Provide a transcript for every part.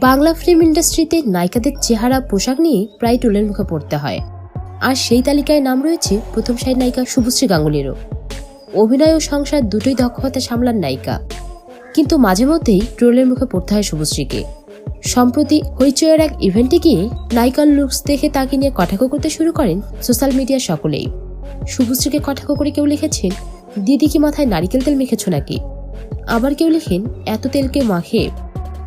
Bangla film ইন্ডাস্ট্রিতে নায়িকাদের চেহারা, পোশাক নিয়ে প্রায় টোলের মুখে পড়তে হয়। আর সেই তালিকায় নাম রয়েছে প্রথম সারির নায়িকা শুভশ্রী গাঙ্গুলিরও। অভিনয় ও সংসার দুটোই দক্ষতা সামলান নায়িকা। কিন্তু মাঝে মধ্যেই ট্রোলের মুখে পড়তে হয় শুভশ্রীকে। সম্প্রতি হইচয়ের এক ইভেন্টে গিয়ে নায়িকার লুকস দেখে তাকে নিয়ে কটাক্ষ করতে শুরু করেন সোশ্যাল মিডিয়ার সকলেই। শুভশ্রীকে কটাক্ষ করে কেউ লিখেছেন, দিদি কি মাথায় নারিকেল তেল মেখেছ নাকি? আবার কেউ লিখেন, এত তেলকে মাখে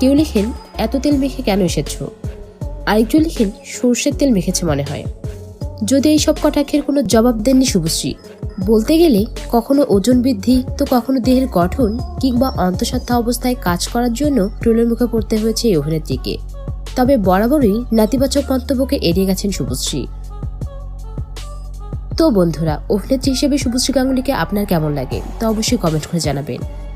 কেউ লিখেন, এত তেল মেখে কেন এসেছ? আরেকজন লিখেন, সর্ষের তেল মেখেছে মনে হয়। যদি এই সব কটাক্ষের কোনো জবাব দেননি শুভশ্রী, বলতে গেলে কখনো ওজন বৃদ্ধি, তো কখনো দেহের গঠন কিংবা অন্তঃসত্ত্বা অবস্থায় কাজ করার জন্য ট্রোলের মুখে পড়তে হয়েছে এই অভিনেত্রীকে। তবে বরাবরই নেতিবাচক মন্তব্যকে এড়িয়ে গেছেন শুভশ্রী। তো বন্ধুরা, অভিনেত্রী হিসেবে শুভশ্রী গাঙ্গুলিকে আপনার কেমন লাগে তা অবশ্যই কমেন্ট করে জানাবেন।